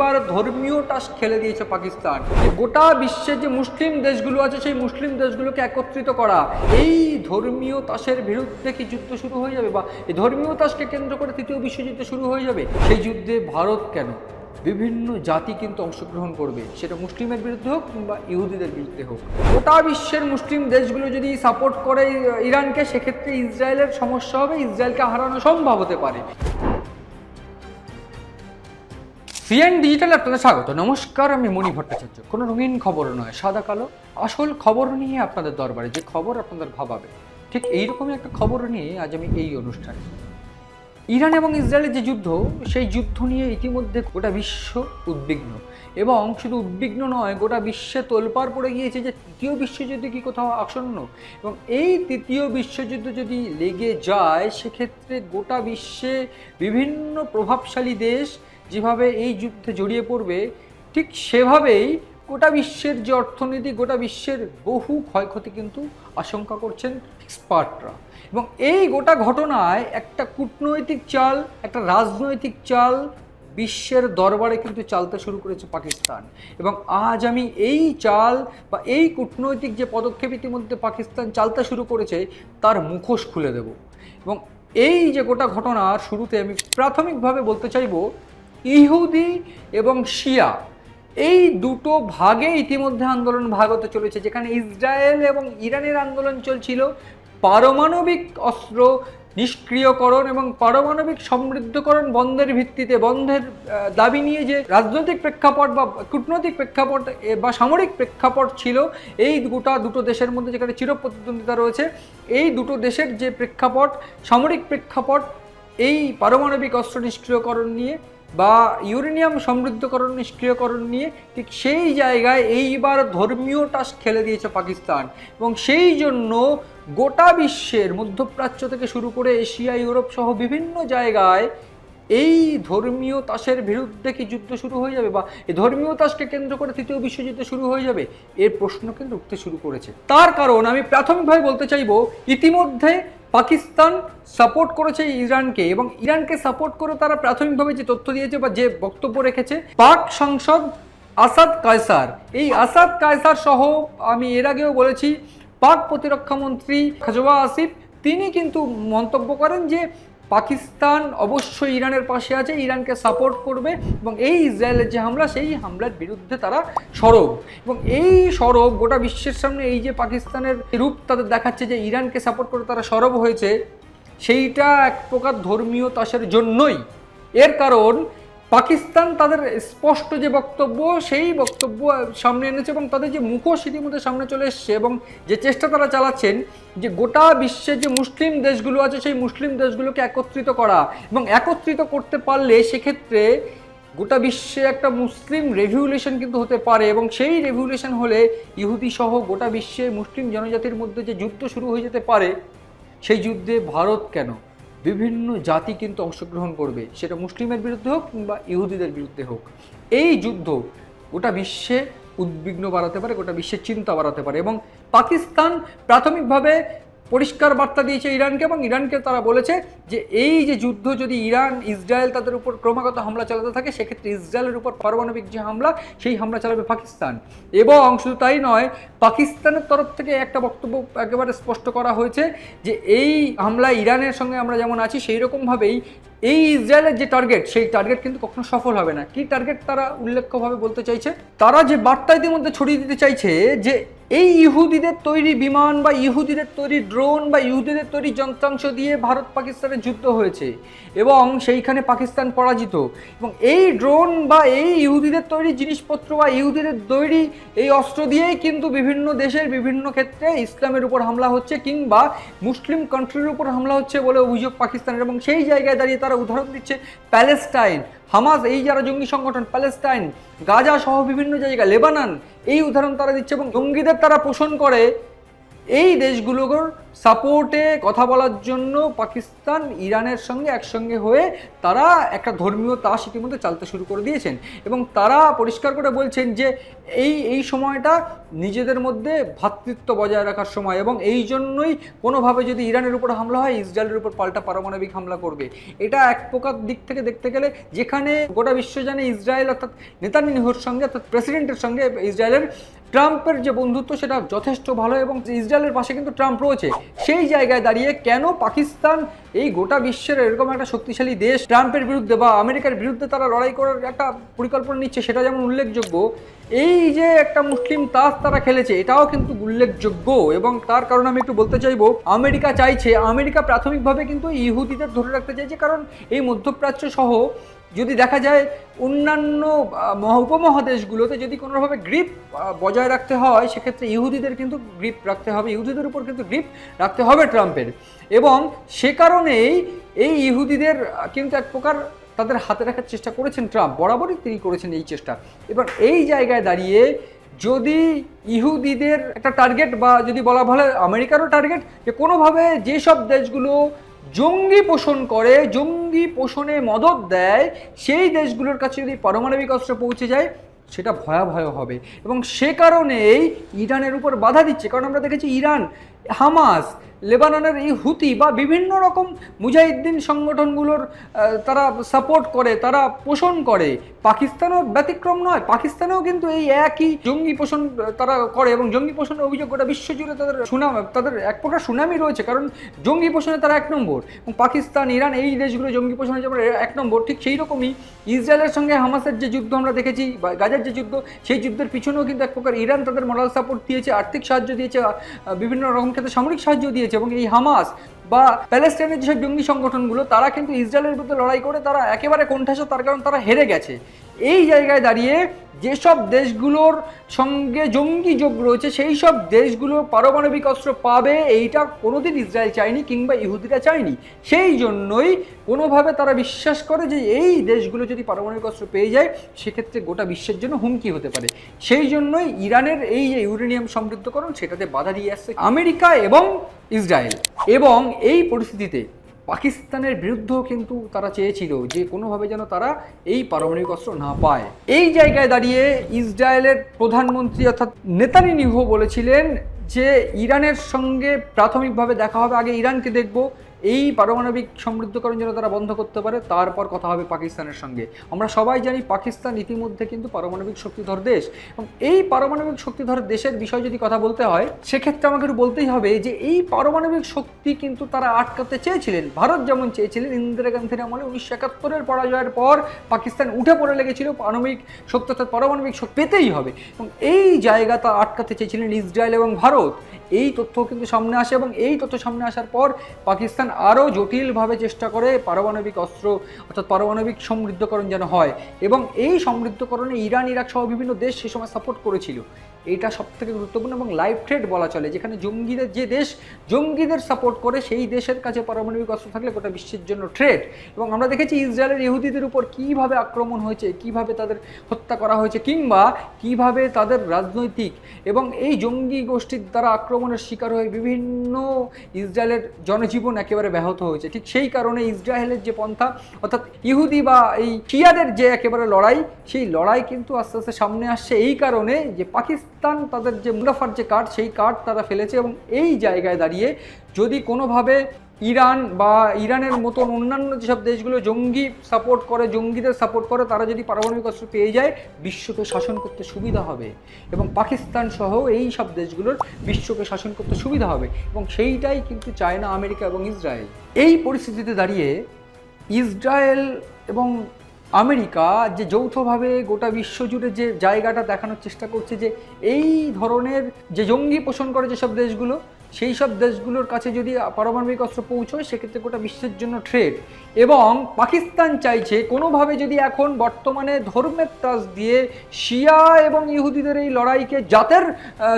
এইবার ধর্মীয় টাস খেলে দিয়েছে পাকিস্তান। গোটা বিশ্বের যে মুসলিম দেশগুলো আছে, সেই মুসলিম দেশগুলোকে একত্রিত করা, এই ধর্মীয় তাসের বিরুদ্ধে কি যুদ্ধ শুরু হয়ে যাবে বা এই ধর্মীয় তাসকে কেন্দ্র করে তৃতীয় বিশ্বযুদ্ধ শুরু হয়ে যাবে? সেই যুদ্ধে ভারত কেন? বিভিন্ন জাতি কিন্তু অংশগ্রহণ করবে, সেটা মুসলিমের বিরুদ্ধে হোক কিংবা ইহুদিদের বিরুদ্ধে হোক। গোটা বিশ্বের মুসলিম দেশগুলো যদি সাপোর্ট করে ইরানকে, সেক্ষেত্রে ইসরায়েলের সমস্যা হবে, ইসরায়েলকে হারানো সম্ভব হতে পারে। সিএন ডিজিটাল আপনাদের স্বাগত। নমস্কার, আমি মণি ভট্টাচার্য। কোনো রঙিন খবর নয়, সাদা, কালো। আসল খবর নিয়ে আপনাদের দরবারে যে খবর আপনাদের ভাবাবে, ঠিক এইরকমই একটা খবর নিয়ে আজ আমি এই অনুষ্ঠানে। ইরান এবং ইসরায়েলের যে যুদ্ধ, সেই যুদ্ধ নিয়ে ইতিমধ্যে গোটা বিশ্ব উদ্বিগ্ন। এবং শুধু উদ্বিগ্ন নয়, গোটা বিশ্বে তোলপাড় পড়ে গিয়েছে যে তৃতীয় বিশ্বযুদ্ধ কি কোথাও আসন্ন। এবং এই তৃতীয় বিশ্বযুদ্ধ যদি লেগে যায়, সেক্ষেত্রে গোটা বিশ্বে বিভিন্ন প্রভাবশালী দেশ যেভাবে এই যুদ্ধে জড়িয়ে পড়বে, ঠিক সেভাবেই গোটা বিশ্বের যে অর্থনীতি, গোটা বিশ্বের বহু ক্ষয়ক্ষতি কিন্তু আশঙ্কা করছেন এক্সপার্টরা এবং এই গোটা ঘটনায় একটা কূটনৈতিক চাল, একটা রাজনৈতিক চাল বিশ্বের দরবারে কিন্তু চালতে শুরু করেছে পাকিস্তান। এবং আজ আমি এই চাল বা এই কূটনৈতিক যে পদক্ষেপ ইতিমধ্যে পাকিস্তান চালতে শুরু করেছে, তার মুখোশ খুলে দেব। এবং এই যে গোটা ঘটনার শুরুতে আমি প্রাথমিকভাবে বলতে চাইব ইহুদি এবং শিয়া, এই দুটো ভাগে ইতিমধ্যে আন্দোলন ভাগ হতে চলেছে, যেখানে ইসরায়েল এবং ইরানের আন্দোলন চলছিল। পারমাণবিক অস্ত্র নিষ্ক্রিয়করণ এবং পারমাণবিক সমৃদ্ধকরণ বন্ধের ভিত্তিতে, বন্ধের দাবি নিয়ে যে রাজনৈতিক প্রেক্ষাপট বা কূটনৈতিক প্রেক্ষাপট বা সামরিক প্রেক্ষাপট ছিল, এই গোটা দুটো দেশের মধ্যে যেখানে চিরপ্রতিদ্বন্দ্বিতা রয়েছে, এই দুটো দেশের যে প্রেক্ষাপট, সামরিক প্রেক্ষাপট, এই পারমাণবিক অস্ত্র নিষ্ক্রিয়করণ নিয়ে বা ইউরেনিয়াম সমৃদ্ধকরণ, নিষ্ক্রিয়করণ নিয়ে ঠিক সেই জায়গায় এইবার ধর্মীয় টাস খেলে দিয়েছে পাকিস্তান। এবং সেই জন্য গোটা বিশ্বের মধ্যপ্রাচ্য থেকে শুরু করে এশিয়া, ইউরোপ সহ বিভিন্ন জায়গায় এই ধর্মীয় তাসের বিরুদ্ধে কি যুদ্ধ শুরু হয়ে যাবে বা এই ধর্মীয় তাসকে কেন্দ্র করে তৃতীয় বিশ্বযুদ্ধ শুরু হয়ে যাবে? এর প্রশ্ন কিন্তু উঠতে শুরু করেছে। তার কারণ আমি প্রাথমিকভাবে বলতে চাইব, ইতিমধ্যে পাকিস্তান সাপোর্ট করেছে ইরানকে এবং ইরানকে সাপোর্ট করে তারা প্রাথমিকভাবে যে তথ্য দিয়েছে বা যে বক্তব্য রেখেছে, পাক সংসদ আসাদ কায়সার। এই আসাদ কায়সার সহ আমি এর আগেও বলেছি, পাক প্রতিরক্ষামন্ত্রী খাজোয়া আসিফ, তিনি কিন্তু মন্তব্য করেন যে পাকিস্তান অবশ্যই ইরানের পাশে আছে, ইরানকে সাপোর্ট করবে এবং এই ইসরায়েলের যে হামলা, সেই হামলার বিরুদ্ধে তারা সরব। এবং এই সরব গোটা বিশ্বের সামনে এই যে পাকিস্তানের রূপ তাদের দেখাচ্ছে যে ইরানকে সাপোর্ট করে তারা সরব হয়েছে, সেইটা এক প্রকার ধর্মীয় তাসের জন্যই। এর কারণ পাকিস্তান তাদের স্পষ্ট যে বক্তব্য, সেই বক্তব্য সামনে এনেছে এবং তাদের যে মুখোশ ইতিমধ্যে সামনে চলে এসছে এবং যে চেষ্টা তারা চালাচ্ছেন যে গোটা বিশ্বের যে মুসলিম দেশগুলো আছে, সেই মুসলিম দেশগুলোকে একত্রিত করা এবং একত্রিত করতে পারলে সেক্ষেত্রে গোটা বিশ্বে একটা মুসলিম রেভিউলেশন কিন্তু হতে পারে এবং সেই রেভিউলেশন হলে ইহুদি সহ গোটা বিশ্বে মুসলিম জনজাতির মধ্যে যে যুদ্ধ শুরু হয়ে যেতে পারে, সেই যুদ্ধে ভারত কেন? বিভিন্ন জাতি কিন্তু অংশগ্রহণ করবে, সেটা মুসলিমের বিরুদ্ধে হোক বা ইহুদিদের বিরুদ্ধে হোক। এই যুদ্ধ গোটা বিশ্বে উদ্বিগ্ন বাড়াতে পারে, গোটা বিশ্বের চিন্তা বাড়াতে পারে এবং পাকিস্তান প্রাথমিকভাবে পরিষ্কার বার্তা দিয়েছে ইরানকে এবং ইরানকে তারা বলেছে যে এই যে যুদ্ধ যদি ইরান, ইসরায়েল তাদের উপর ক্রমাগত হামলা চালাতে থাকে, সেক্ষেত্রে ইসরায়েলের উপর পারমাণবিক যে হামলা, সেই হামলা চালাবে পাকিস্তান। এবং শুধু তাই নয়, পাকিস্তানের তরফ থেকে একটা বক্তব্য একেবারে স্পষ্ট করা হয়েছে যে এই হামলা ইরানের সঙ্গে আমরা যেমন আছি সেই রকমভাবেই এই ইসরায়েলের যে টার্গেট সেই টার্গেট কিন্তু কখনো সফল হবে না। কি টার্গেট তারা উল্লেখ্যভাবে বলতে চাইছে? তারা যে বার্তা ইতিমধ্যে ছড়িয়ে দিতে চাইছে যে এই ইহুদিদের তৈরি বিমান বা ইহুদিদের তৈরি ড্রোন বা ইহুদিদের তৈরি যন্ত্রাংশ দিয়ে ভারত পাকিস্তানের যুদ্ধ হয়েছে এবং সেইখানে পাকিস্তান পরাজিত। এবং এই ড্রোন বা এই ইহুদিদের তৈরি জিনিসপত্র বা ইহুদিদের তৈরি এই অস্ত্র দিয়েই কিন্তু বিভিন্ন দেশের বিভিন্ন ক্ষেত্রে ইসলামের উপর হামলা হচ্ছে কিংবা মুসলিম কান্ট্রির উপর হামলা হচ্ছে বলে অভিযোগ পাকিস্তানের এবং সেই জায়গায় দাঁড়িয়ে তারা উদাহরণ দিচ্ছে প্যালেস্টাইন, হামাস, এই যারা জঙ্গি সংগঠন প্যালেস্টাইন গাজা সহ বিভিন্ন জায়গা লেবানান এই উদাহরণ তারা দিচ্ছে এবং জঙ্গিদের তারা পোষণ করে এই দেশগুলোর সাপোর্টে কথা বলার জন্য পাকিস্তান, ইরানের সঙ্গে একসঙ্গে হয়ে তারা একটা ধর্মীয় তাস ইতিমধ্যে চালতে শুরু করে দিয়েছেন। এবং তারা পরিষ্কার করে বলছেন যে এই এই সময়টা নিজেদের মধ্যে ভ্রাতৃত্ব বজায় রাখার সময় এবং এই জন্যই কোনোভাবে যদি ইরানের উপর হামলা হয়, ইসরায়েলের উপর পাল্টা পারমাণবিক হামলা করবে। এটা এক প্রকার দিক থেকে দেখতে গেলে যেখানে গোটা বিশ্ব জানে ইসরায়েল অর্থাৎ নেতানিয়াহুর সঙ্গে অর্থাৎ প্রেসিডেন্টের সঙ্গে ইসরায়েলের ট্রাম্পের যে বন্ধুত্ব সেটা যথেষ্ট ভালো এবং ইসরায়েলের পাশে কিন্তু ট্রাম্প রয়েছে। সেই জায়গায় দাঁড়িয়ে কেন পাকিস্তান এই গোটা বিশ্বের এরকম একটা শক্তিশালী দেশ ট্রাম্পের বিরুদ্ধে বা আমেরিকার বিরুদ্ধে তারা লড়াই করার একটা পরিকল্পনা নিচ্ছে সেটা যেমন উল্লেখযোগ্য, এই যে একটা মুসলিম তাস তারা খেলেছে এটাও কিন্তু উল্লেখযোগ্য এবং তার কারণে আমি একটু বলতে চাইব, আমেরিকা চাইছে, আমেরিকা প্রাথমিকভাবে কিন্তু ইহুদিদের ধরে রাখতে চাইছে কারণ এই মধ্যপ্রাচ্য সহ যদি দেখা যায় অন্যান্য উপমহাদেশগুলোতে যদি কোনোভাবে গ্রিপ বজায় রাখতে হয়, সেক্ষেত্রে ইহুদিদের কিন্তু গ্রিপ রাখতে হবে, ইহুদিদের উপর কিন্তু গ্রিপ রাখতে হবে ট্রাম্পের। এবং সে কারণেই এই ইহুদিদের কিন্তু এক প্রকার তাদের হাতে রাখার চেষ্টা করেছেন ট্রাম্প, বরাবরই তিনি করেছেন এই চেষ্টা। এবার এই জায়গায় দাঁড়িয়ে যদি ইহুদিদের একটা টার্গেট বা যদি বলা ভালো আমেরিকারও টার্গেট যে কোনোভাবে যেসব দেশগুলো জঙ্গি পোষণ করে, জঙ্গি পোষণে মদত দেয়, সেই দেশগুলোর কাছে যদি পারমাণবিক অস্ত্র পৌঁছে যায়, সেটা ভয়াবহ হবে। এবং সে কারণেই ইরানের উপর বাধা দিচ্ছে। কারণ আমরা দেখেছি ইরান, হামাস লেবাননের এই হুতি বা বিভিন্ন রকম মুজাহিদ্দিন সংগঠনগুলোর তারা সাপোর্ট করে, তারা পোষণ করে। পাকিস্তানও ব্যতিক্রম নয়, পাকিস্তানেও কিন্তু এই একই জঙ্গি পোষণ তারা করে এবং জঙ্গি পোষণের অভিযোগ গোটা বিশ্বজুড়ে তাদের সুনাম, তাদের এক প্রকার সুনামই রয়েছে, কারণ জঙ্গি পোষণে তারা এক নম্বর এবং পাকিস্তান, ইরান এই দেশগুলো জঙ্গি পোষণে যেমন এক নম্বর, ঠিক সেই রকমই ইসরায়েলের সঙ্গে হামাসের যে যুদ্ধ আমরা দেখেছি গাজার যে যুদ্ধ, সেই যুদ্ধের পিছনেও কিন্তু এক প্রকার ইরান তাদের মোরাল সাপোর্ট দিয়েছে, আর্থিক সাহায্য দিয়েছে বিভিন্ন রকম ক্ষেত্রে সামরিক সাহায্য দিয়েছে। এবং এই হামাস বা প্যালেস্টাইনের যেসব জঙ্গি সংগঠনগুলো, তারা কিন্তু ইসরায়েলের বিরুদ্ধে লড়াই করে, তারা একেবারে কণ্ঠাসা, তার কারণ তারা হেরে গেছে। এই জায়গায় দাঁড়িয়ে যেসব দেশগুলোর সঙ্গে জঙ্গি যোগ রয়েছে, সেই সব দেশগুলো পারমাণবিক অস্ত্র পাবে, এইটা কোনোদিন ইসরায়েল চায়নি কিংবা ইহুদিরা চায়নি। সেই জন্যই কোনোভাবে তারা বিশ্বাস করে যে এই দেশগুলো যদি পারমাণবিক অস্ত্র পেয়ে যায়, সেক্ষেত্রে গোটা বিশ্বের জন্য হুমকি হতে পারে। সেই জন্যই ইরানের এই যে ইউরেনিয়াম সমৃদ্ধকরণ, সেটাতে বাধা দিয়ে আসছে আমেরিকা এবং ইসরায়েল। এবং এই পরিস্থিতিতে পাকিস্তানের বিরুদ্ধেও কিন্তু তারা চেয়েছিল যে কোনোভাবে যেন তারা এই পারমাণবিক অস্ত্র না পায়। এই জায়গায় দাঁড়িয়ে ইসরায়েলের প্রধানমন্ত্রী অর্থাৎ নেতানি নিহ বলেছিলেন যে, ইরানের সঙ্গে প্রাথমিকভাবে দেখা হবে। আগে ইরানকে দেখব এই পারমাণবিক সমৃদ্ধকরণ যেন তারা বন্ধ করতে পারে, তারপর কথা হবে পাকিস্তানের সঙ্গে। আমরা সবাই জানি পাকিস্তান ইতিমধ্যে কিন্তু পারমাণবিক শক্তিধর দেশ। এবং এই পারমাণবিক শক্তিধর দেশের বিষয়ে যদি কথা বলতে হয়, সেক্ষেত্রে আমাকে বলতেই হবে যে এই পারমাণবিক শক্তি কিন্তু তারা আটকাতে চেয়েছিলেন। ভারত যেমন চেয়েছিলেন ইন্দিরা গান্ধীর আমলে উনিশশো একাত্তরের পরাজয়ের পর পাকিস্তান উঠে পড়ে লেগেছিল। পারমাণবিক শক্তি অর্থাৎ পারমাণবিক শক্তি পেতেই হবে। এবং এই জায়গা তা আটকাতে চেয়েছিলেন ইসরায়েল এবং ভারত। এই তথ্য কিন্তু সামনে আসে এবং এই তথ্য সামনে আসার পর পাকিস্তান আরও জটিলভাবে চেষ্টা করে পারমাণবিক অস্ত্র অর্থাৎ পারমাণবিক সমৃদ্ধকরণ যেন হয়। এবং এই সমৃদ্ধকরণে ইরান, ইরাক সহ বিভিন্ন দেশ সে সময় সাপোর্ট করেছিল। এটা সব থেকে গুরুত্বপূর্ণ এবং লাইফ ট্রেড বলা চলে, যেখানে জঙ্গিদের যে দেশ, জঙ্গিদের সাপোর্ট করে সেই দেশের কাছে পারমাণবিক অস্ত্র থাকলে গোটা বিশ্বের জন্য ট্রেড এবং আমরা দেখেছি ইসরায়েলের ইহুদিদের উপর কীভাবে আক্রমণ হয়েছে, কীভাবে তাদের হত্যা করা হয়েছে, কিংবা কীভাবে তাদের রাজনৈতিক এবং এই জঙ্গি গোষ্ঠীর দ্বারা আক্রমণের শিকার হয়ে বিভিন্ন ইসরায়েলের জনজীবন একেবারে ব্যাহত হয়েছে। ঠিক সেই কারণে ইসরায়েলের যে পন্থা, অর্থাৎ ইহুদি বা এই শিয়াদের যে একেবারে লড়াই, সেই লড়াই কিন্তু আস্তে আস্তে সামনে আসছে। এই কারণে যে পাকিস্তান তাদের যে মুনাফার যে কার্ড, সেই কার্ড তারা ফেলেছে এবং এই জায়গায় দাঁড়িয়ে যদি কোনোভাবে ইরান বা ইরানের মতন অন্যান্য যেসব দেশগুলো জঙ্গি সাপোর্ট করে, জঙ্গিদের সাপোর্ট করে, তারা যদি পারমাণবিক অস্ত্র পেয়ে যায়, বিশ্বকে শাসন করতে সুবিধা হবে এবং পাকিস্তান সহ এই সব দেশগুলোর বিশ্বকে শাসন করতে সুবিধা হবে এবং সেইটাই কিন্তু চায়না, আমেরিকা এবং ইসরায়েল। এই পরিস্থিতিতে দাঁড়িয়ে ইসরায়েল এবং আমেরিকা যে যৌথভাবে গোটা বিশ্বজুড়ে যে জায়গাটা দেখানোর চেষ্টা করছে যে এই ধরনের যে জঙ্গি পোষণ করে যেসব দেশগুলো সেই সব দেশগুলোর কাছে যদি পারমাণবিক অস্ত্র পৌঁছয়, সেক্ষেত্রে গোটা বিশ্বের জন্য ট্রেড এবং পাকিস্তান চাইছে কোনোভাবে যদি এখন বর্তমানে ধর্মের তাস দিয়ে শিয়া এবং ইহুদিদের এই লড়াইকে জাতের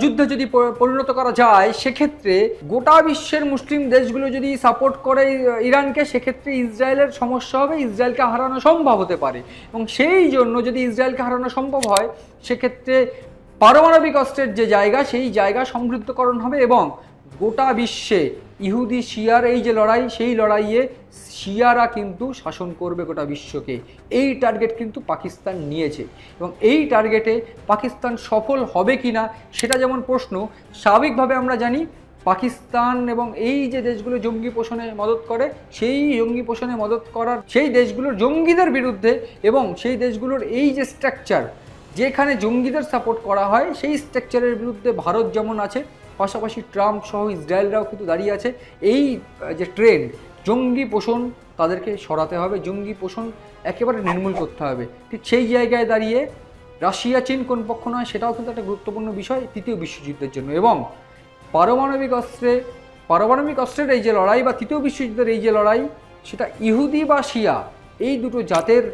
যুদ্ধে যদি পরিণত করা যায়, সেক্ষেত্রে গোটা বিশ্বের মুসলিম দেশগুলো যদি সাপোর্ট করে ইরানকে, সেক্ষেত্রে ইসরায়েলের সমস্যা হবে, ইসরায়েলকে হারানো সম্ভব হতে পারে। এবং সেই জন্য যদি ইসরায়েলকে হারানো সম্ভব হয়, সেক্ষেত্রে পারমাণবিক অস্ত্রের যে জায়গা, সেই জায়গা সমৃদ্ধকরণ হবে এবং গোটা বিশ্বে ইহুদি শিয়ার, এই যে লড়াই, সেই লড়াইয়ে শিয়ারা কিন্তু শাসন করবে গোটা বিশ্বকে। এই টার্গেট কিন্তু পাকিস্তান নিয়েছে। এবং এই টার্গেটে পাকিস্তান সফল হবে কি না সেটা যেমন প্রশ্ন, স্বাভাবিকভাবে আমরা জানি পাকিস্তান এবং এই যে দেশগুলো জঙ্গি পোষণে মদত করে, সেই জঙ্গি পোষণে মদত করার সেই দেশগুলোর জঙ্গিদের বিরুদ্ধে এবং সেই দেশগুলোর এই যে স্ট্রাকচার যেখানে জঙ্গিদের সাপোর্ট করা হয়, সেই স্ট্রাকচারের বিরুদ্ধে ভারত যেমন আছে পাশাপাশি ট্রাম্প সহ ইসরায়েলরাও কিন্তু দাঁড়িয়ে আছে। এই যে ট্রেন্ড জঙ্গি পোষণ তাদেরকে সরাতে হবে, জঙ্গি পোষণ একেবারে নির্মূল করতে হবে। ঠিক সেই জায়গায় দাঁড়িয়ে রাশিয়া, চীন কোন পক্ষ নয়, সেটাও কিন্তু একটা গুরুত্বপূর্ণ বিষয় তৃতীয় বিশ্বযুদ্ধের জন্য। এবং পারমাণবিক অস্ত্রে, পারমাণবিক অস্ত্রের এই যে লড়াই বা তৃতীয় বিশ্বযুদ্ধের এই যে লড়াই, সেটা ইহুদি বা শিয়া, এই দুটো জাতের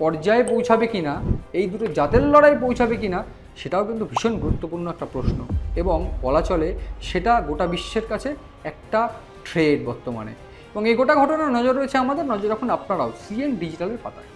পর্যায়ে পৌঁছাবে কিনা, এই দুটো জাতের লড়াই পৌঁছাবে কি না সেটাও কিন্তু ভীষণ গুরুত্বপূর্ণ একটা প্রশ্ন। এবং বলা চলে সেটা গোটা বিশ্বের কাছে একটা ট্রেড বর্তমানে। এবং এই গোটা ঘটনার নজর রয়েছে আমাদের নজর রাখুন আপনারাও সিএন ডিজিটালের পাতায়।